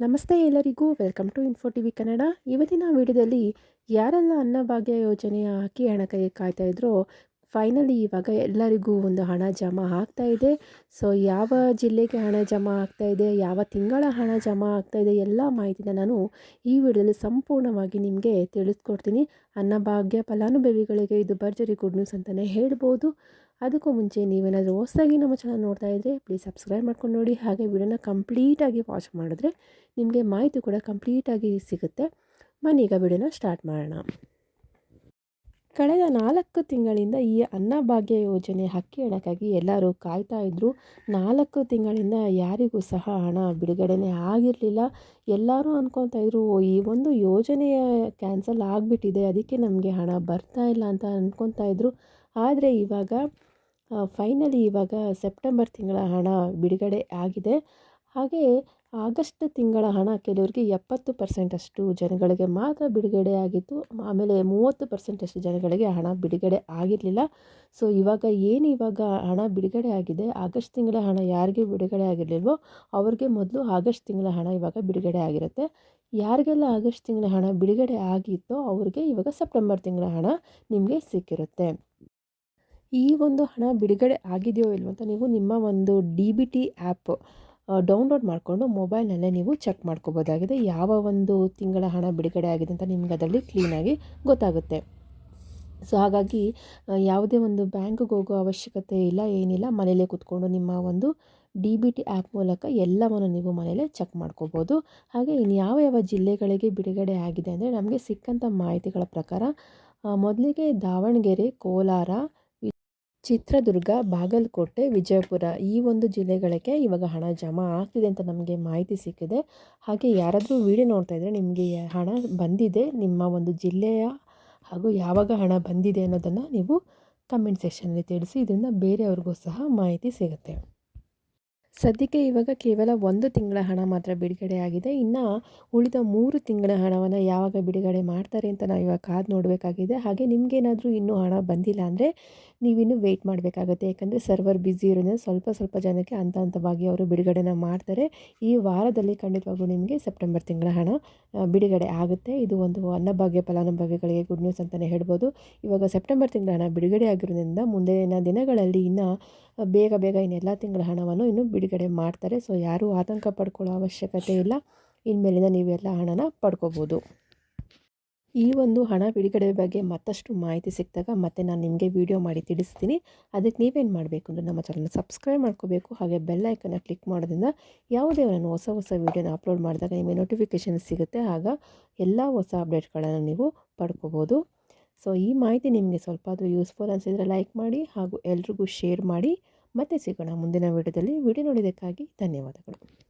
ನಮಸ್ತೆ ಎಲ್ಲರಿಗೂ, welcome to info T V Kannada. ಇವತ್ತಿನ ವಿಡಿಯೋದಲ್ಲಿ ಯಾರೆಲ್ಲ ಅನ್ನಭಾಗ್ಯ ಯೋಜನೆಯ ಹಾಕಿ ಹಣ ಕೈ ಕಾಯ್ತಾ ಇದ್ರೋ ಫೈನಲಿ ಇವಾಗ ಎಲ್ಲರಿಗೂ ಒಂದು ಹಣ ಜಮಾ ಆಗ್ತಾ ಇದೆ. ಸೊ ಯಾವ ಜಿಲ್ಲೆಗೆ ಹಣ ಜಮಾ ಆಗ್ತಾ ಇದೆ, ಯಾವ ತಿಂಗಳ ಹಣ ಜಮಾ ಆಗ್ತಾ ಇದೆ ಎಲ್ಲ ಮಾಹಿತಿನ ನಾನು ಈ ವಿಡಿಯೋದಲ್ಲಿ ಸಂಪೂರ್ಣವಾಗಿ ನಿಮಗೆ ತಿಳಿಸ್ಕೊಡ್ತೀನಿ. ಅನ್ನಭಾಗ್ಯ ಫಲಾನುಭವಿಗಳಿಗೆ ಇದು ಭರ್ಜರಿ ಗುಡ್ ನ್ಯೂಸ್ ಅಂತಲೇ ಹೇಳ್ಬೋದು. ಅದಕ್ಕೂ ಮುಂಚೆ ನೀವೇನಾದರೂ ಹೊಸದಾಗಿ ನಮ್ಮ ಚಾನಲ್ ನೋಡ್ತಾ ಇದ್ದರೆ ಪ್ಲೀಸ್ ಸಬ್ಸ್ಕ್ರೈಬ್ ಮಾಡ್ಕೊಂಡು ನೋಡಿ. ಹಾಗೆ ವಿಡಿಯೋನ ಕಂಪ್ಲೀಟಾಗಿ ವಾಚ್ ಮಾಡಿದ್ರೆ ನಿಮಗೆ ಮಾಹಿತಿ ಕೂಡ ಕಂಪ್ಲೀಟಾಗಿ ಸಿಗುತ್ತೆ. ಬನ್ನಿ ಈಗ ವಿಡಿಯೋನ ಸ್ಟಾರ್ಟ್ ಮಾಡೋಣ. ಕಳೆದ ನಾಲ್ಕು ತಿಂಗಳಿಂದ ಈ ಅನ್ನಭಾಗ್ಯ ಯೋಜನೆ ಹಕ್ಕಿ ಹಣಕ್ಕಾಗಿ ಎಲ್ಲರೂ ಕಾಯ್ತಾ ಇದ್ದರು ನಾಲ್ಕು ತಿಂಗಳಿಂದ ಯಾರಿಗೂ ಸಹ ಹಣ ಬಿಡುಗಡೆನೇ ಆಗಿರಲಿಲ್ಲ. ಎಲ್ಲರೂ ಅಂದ್ಕೊತಾ ಇದ್ರು ಈ ಒಂದು ಯೋಜನೆಯ ಕ್ಯಾನ್ಸಲ್ ಆಗಿಬಿಟ್ಟಿದೆ, ಅದಕ್ಕೆ ನಮಗೆ ಹಣ ಬರ್ತಾ ಇಲ್ಲ ಅಂತ ಅಂದ್ಕೊತಾ ಇದ್ದರು ಆದರೆ ಇವಾಗ ಫೈನಲಿ ಇವಾಗ ಸೆಪ್ಟೆಂಬರ್ ತಿಂಗಳ ಹಣ ಬಿಡುಗಡೆ ಆಗಿದೆ. ಹಾಗೆ ಆಗಸ್ಟ್ ತಿಂಗಳ ಹಣ ಕೆಲವರಿಗೆ ಎಪ್ಪತ್ತು ಪರ್ಸೆಂಟಷ್ಟು ಜನಗಳಿಗೆ ಮಾತ್ರ ಬಿಡುಗಡೆ ಆಗಿತ್ತು. ಆಮೇಲೆ ಮೂವತ್ತು ಪರ್ಸೆಂಟಷ್ಟು ಜನಗಳಿಗೆ ಹಣ ಬಿಡುಗಡೆ ಆಗಿರಲಿಲ್ಲ. ಸೊ ಇವಾಗ ಏನು ಇವಾಗ ಹಣ ಬಿಡುಗಡೆ ಆಗಿದೆ? ಆಗಸ್ಟ್ ತಿಂಗಳ ಹಣ ಯಾರಿಗೆ ಬಿಡುಗಡೆ ಆಗಿರಲಿಲ್ವೋ ಅವ್ರಿಗೆ ಮೊದಲು ಆಗಸ್ಟ್ ತಿಂಗಳ ಹಣ ಇವಾಗ ಬಿಡುಗಡೆ ಆಗಿರುತ್ತೆ. ಯಾರಿಗೆಲ್ಲ ಆಗಸ್ಟ್ ತಿಂಗಳ ಹಣ ಬಿಡುಗಡೆ ಆಗಿತ್ತೋ ಅವ್ರಿಗೆ ಇವಾಗ ಸೆಪ್ಟೆಂಬರ್ ತಿಂಗಳ ಹಣ ನಿಮಗೆ ಸಿಕ್ಕಿರುತ್ತೆ. ಈ ಒಂದು ಹಣ ಬಿಡುಗಡೆ ಆಗಿದೆಯೋ ಇಲ್ವಂತ ನೀವು ನಿಮ್ಮ ಒಂದು D B T app download ಮಾಡಿಕೊಂಡು ಮೊಬೈಲ್ನಲ್ಲೇ ನೀವು ಚೆಕ್ ಮಾಡ್ಕೋಬೋದಾಗಿದೆ. ಯಾವ ಒಂದು ತಿಂಗಳ ಹಣ ಬಿಡುಗಡೆ ಆಗಿದೆ ಅಂತ ನಿಮ್ಗೆ ಅದರಲ್ಲಿ ಕ್ಲೀನಾಗಿ ಗೊತ್ತಾಗುತ್ತೆ. ಸೊ ಹಾಗಾಗಿ ಯಾವುದೇ ಒಂದು ಬ್ಯಾಂಕ್ಗೆ ಹೋಗೋ ಅವಶ್ಯಕತೆ ಇಲ್ಲ, ಏನಿಲ್ಲ ಮನೇಲೇ ಕೂತ್ಕೊಂಡು ನಿಮ್ಮ ಒಂದು ಡಿ ಬಿ ಟಿ ಆ್ಯಪ್ ಮೂಲಕ ಎಲ್ಲವನ್ನು ನೀವು ಮನೆಯಲ್ಲೇ ಚೆಕ್ ಮಾಡ್ಕೋಬೋದು. ಹಾಗೆ ಇನ್ನು ಯಾವ ಯಾವ ಜಿಲ್ಲೆಗಳಿಗೆ ಬಿಡುಗಡೆ ಆಗಿದೆ ಅಂದರೆ ನಮಗೆ ಸಿಕ್ಕಂಥ ಮಾಹಿತಿಗಳ ಪ್ರಕಾರ ಮೊದಲಿಗೆ ದಾವಣಗೆರೆ, ಕೋಲಾರ ಚಿತ್ರದುರ್ಗ, ಬಾಗಲಕೋಟೆ, ವಿಜಯಪುರ ಈ ಒಂದು ಜಿಲ್ಲೆಗಳಿಗೆ ಇವಾಗ ಹಣ ಜಮಾ ಆಗ್ತಿದೆ ಅಂತ ನಮಗೆ ಮಾಹಿತಿ ಸಿಕ್ಕಿದೆ. ಹಾಗೆ ಯಾರಾದರೂ ವಿಡಿಯೋ ನೋಡ್ತಾ ಇದ್ದರೆ ನಿಮಗೆ ಹಣ ಬಂದಿದೆ. ನಿಮ್ಮ ಒಂದು ಜಿಲ್ಲೆಯ ಹಾಗೂ ಯಾವಾಗ ಹಣ ಬಂದಿದೆ ಅನ್ನೋದನ್ನು ನೀವು ಕಮೆಂಟ್ ಸೆಕ್ಷನಲ್ಲಿ ತಿಳಿಸಿ. ಇದರಿಂದ ಬೇರೆಯವ್ರಿಗೂ ಸಹ ಮಾಹಿತಿ ಸಿಗುತ್ತೆ. ಸದ್ಯಕ್ಕೆ ಇವಾಗ ಕೇವಲ ಒಂದು ತಿಂಗಳ ಹಣ ಮಾತ್ರ ಬಿಡುಗಡೆ ಆಗಿದೆ. ಇನ್ನು ಉಳಿದ ಮೂರು ತಿಂಗಳ ಹಣವನ್ನು ಯಾವಾಗ ಬಿಡುಗಡೆ ಮಾಡ್ತಾರೆ ಅಂತ ನಾವು ಇವಾಗ ಕಾದು ನೋಡಬೇಕಾಗಿದೆ. ಹಾಗೆ ನಿಮಗೇನಾದರೂ ಇನ್ನೂ ಹಣ ಬಂದಿಲ್ಲ ಅಂದರೆ ನೀವಿನ್ನೂ ವೆಯ್ಟ್ ಮಾಡಬೇಕಾಗುತ್ತೆ. ಯಾಕಂದರೆ ಸರ್ವರ್ ಬ್ಯುಸಿ ಇರೋದ್ರಿಂದ ಸ್ವಲ್ಪ ಸ್ವಲ್ಪ ಜನಕ್ಕೆ ಹಂತ ಹಂತವಾಗಿ ಅವರು ಬಿಡುಗಡೆನ ಮಾಡ್ತಾರೆ. ಈ ವಾರದಲ್ಲಿ ಖಂಡಿತವಾಗೂ ನಿಮಗೆ ಸೆಪ್ಟೆಂಬರ್ ತಿಂಗಳ ಹಣ ಬಿಡುಗಡೆ ಆಗುತ್ತೆ. ಇದು ಒಂದು ಅನ್ನಭಾಗ್ಯ, ಫಲಾನುಭವಿಗಳಿಗೆ ಗುಡ್ ನ್ಯೂಸ್ ಅಂತಲೇ ಹೇಳ್ಬೋದು. ಇವಾಗ ಸೆಪ್ಟೆಂಬರ್ ತಿಂಗಳ ಹಣ ಬಿಡುಗಡೆ ಆಗಿರೋದ್ರಿಂದ ಮುಂದಿನ ದಿನಗಳಲ್ಲಿ ಇನ್ನೂ ಬೇಗ ಬೇಗ ಇನ್ನೆಲ್ಲ ತಿಂಗಳ ಹಣವನ್ನು ಇನ್ನು ಬಿಡುಗಡೆ ಮಾಡ್ತಾರೆ. ಸೊ ಯಾರೂ ಆತಂಕ ಪಡ್ಕೊಳ್ಳೋ ಅವಶ್ಯಕತೆ ಇಲ್ಲ. ಇನ್ಮೇಲಿಂದ ನೀವೆಲ್ಲ ಹಣನ ಪಡ್ಕೋಬೋದು. ಈ ಒಂದು ಹಣ ಬಿಡುಗಡೆ ಬಗ್ಗೆ ಮತ್ತಷ್ಟು ಮಾಹಿತಿ ಸಿಕ್ಕಿದಾಗ ಮತ್ತೆ ನಾನು ನಿಮಗೆ ವಿಡಿಯೋ ಮಾಡಿ ತಿಳಿಸ್ತೀನಿ. ಅದಕ್ಕೆ ನೀವೇನು ಮಾಡಬೇಕು ಅಂದರೆ ನಮ್ಮ ಚಾನಲ್ನ ಸಬ್ಸ್ಕ್ರೈಬ್ ಮಾಡ್ಕೋಬೇಕು. ಹಾಗೆ ಬೆಲ್ ಐಕನ್ನ ಕ್ಲಿಕ್ ಮಾಡೋದ್ರಿಂದ ಯಾವುದೇ ನಾನು ಹೊಸ ಹೊಸ ವೀಡಿಯೋನ ಅಪ್ಲೋಡ್ ಮಾಡಿದಾಗ ನಿಮಗೆ ನೋಟಿಫಿಕೇಷನ್ ಸಿಗುತ್ತೆ. ಆಗ ಎಲ್ಲ ಹೊಸ ಅಪ್ಡೇಟ್ಗಳನ್ನು ನೀವು ಪಡ್ಕೋಬೋದು. ಸೊ ಈ ಮಾಹಿತಿ ನಿಮಗೆ ಸ್ವಲ್ಪ ಅದು ಯೂಸ್ಫುಲ್ ಅನಿಸಿದರೆ ಲೈಕ್ ಮಾಡಿ ಹಾಗೂ ಎಲ್ರಿಗೂ ಶೇರ್ ಮಾಡಿ. ಮತ್ತೆ ಸಿಗೋಣ ಮುಂದಿನ ವಿಡಿಯೋದಲ್ಲಿ. ವಿಡಿಯೋ ನೋಡಿದ್ದಕ್ಕಾಗಿ ಧನ್ಯವಾದಗಳು.